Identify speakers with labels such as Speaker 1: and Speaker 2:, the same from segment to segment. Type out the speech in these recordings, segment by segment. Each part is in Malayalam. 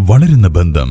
Speaker 1: വളരുന്ന ബന്ധം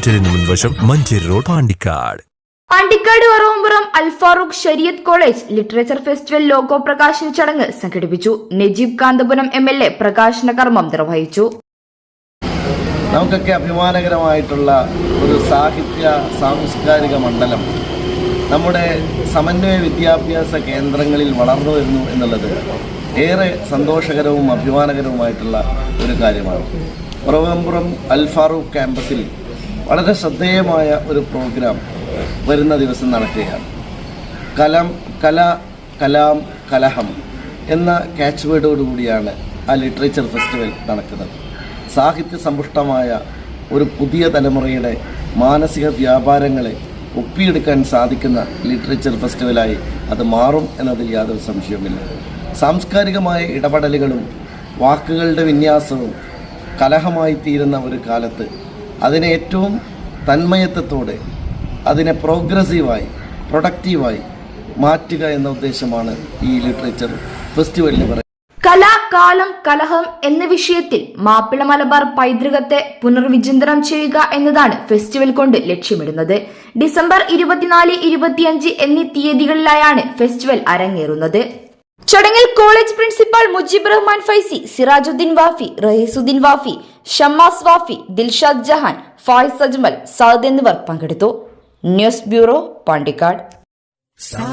Speaker 2: ഹോസ്പിറ്റലിന് മുൻവശം Manjeri road Pandikkad.
Speaker 3: Pandikkad Varavampuram Alfarooq Shariat college literature festival logo പ്രകാശന ചടങ്ങ് സംഘടിപ്പിച്ചു. Najeeb Kanthapuram M L A പ്രകാശന കർമ്മം നിർവഹിച്ചു.
Speaker 4: നമുക്കൊക്കെ അഭിമാനകരമായിട്ടുള്ള ഒരു സാഹിത്യ സാംസ്കാരിക മണ്ഡലം നമ്മുടെ സമന്വയ വിദ്യാഭ്യാസ കേന്ദ്രങ്ങളിൽ വളർന്നു വരുന്നു എന്നുള്ളത് ഏറെ സന്തോഷകരവും അഭിമാനകരവുമായിട്ടുള്ള ഒരു കാര്യമാണ്. പുറവമ്പുറം അൽഫാറൂഖ് ക്യാമ്പസിൽ വളരെ ശ്രദ്ധേയമായ ഒരു പ്രോഗ്രാം വരുന്ന ദിവസം നടക്കുകയാണ്. കലം കല കലാം കലഹം എന്ന ക്യാച്ച് വേർഡോടുകൂടിയാണ് ആ ലിറ്ററേച്ചർ ഫെസ്റ്റിവൽ നടക്കുന്നത്. സാഹിത്യ സമ്പുഷ്ടമായ ഒരു പുതിയ തലമുറയുടെ മാനസിക വ്യാപാരങ്ങളെ ഒപ്പിയെടുക്കാൻ സാധിക്കുന്ന ലിറ്ററേച്ചർ ഫെസ്റ്റിവലായി അത് മാറും എന്നതിൽ യാതൊരു സംശയവുമില്ല. സാംസ്കാരികമായ ഇടപെടലുകളും വാക്കുകളുടെ വിന്യാസവും കലഹമായി തീരുന്ന ഒരു കാലത്ത് അതിനെ ഏറ്റവും തന്മയത്വത്തോടെ അതിനെ പ്രോഗ്രസീവായി പ്രൊഡക്റ്റീവായി മാറ്റുക എന്ന ഉദ്ദേശമാണ് ഈ ലിറ്ററേച്ചർ ഫെസ്റ്റിവലിന് പറയുന്നത്.
Speaker 3: കലാകാലം കലഹം എന്ന വിഷയത്തിൽ മാപ്പിള മലബാർ പൈതൃകത്തെ പുനർവിചിന്തനം ചെയ്യുക എന്നതാണ് ഫെസ്റ്റിവൽ കൊണ്ട് ലക്ഷ്യമിടുന്നത്. ഡിസംബർ ഇരുപത്തിനാല് ഇരുപത്തിയഞ്ച് എന്നീ തീയതികളിലായാണ് ഫെസ്റ്റിവൽ അരങ്ങേറുന്നത്. ചടങ്ങിൽ കോളേജ് പ്രിൻസിപ്പാൾ മുജീബ് റഹ്മാൻ ഫൈസി സിറാജുദ്ദീൻ വാഫി റഹീസുദ്ദീൻ വാഫി ഷമ്മാസ് വാഫി ദിൽഷാദ് ജഹാൻ ഫായിസ് അജ്മൽ സാദ് എന്നിവർ പങ്കെടുത്തു. News bureau Pandikkad.
Speaker 5: സാ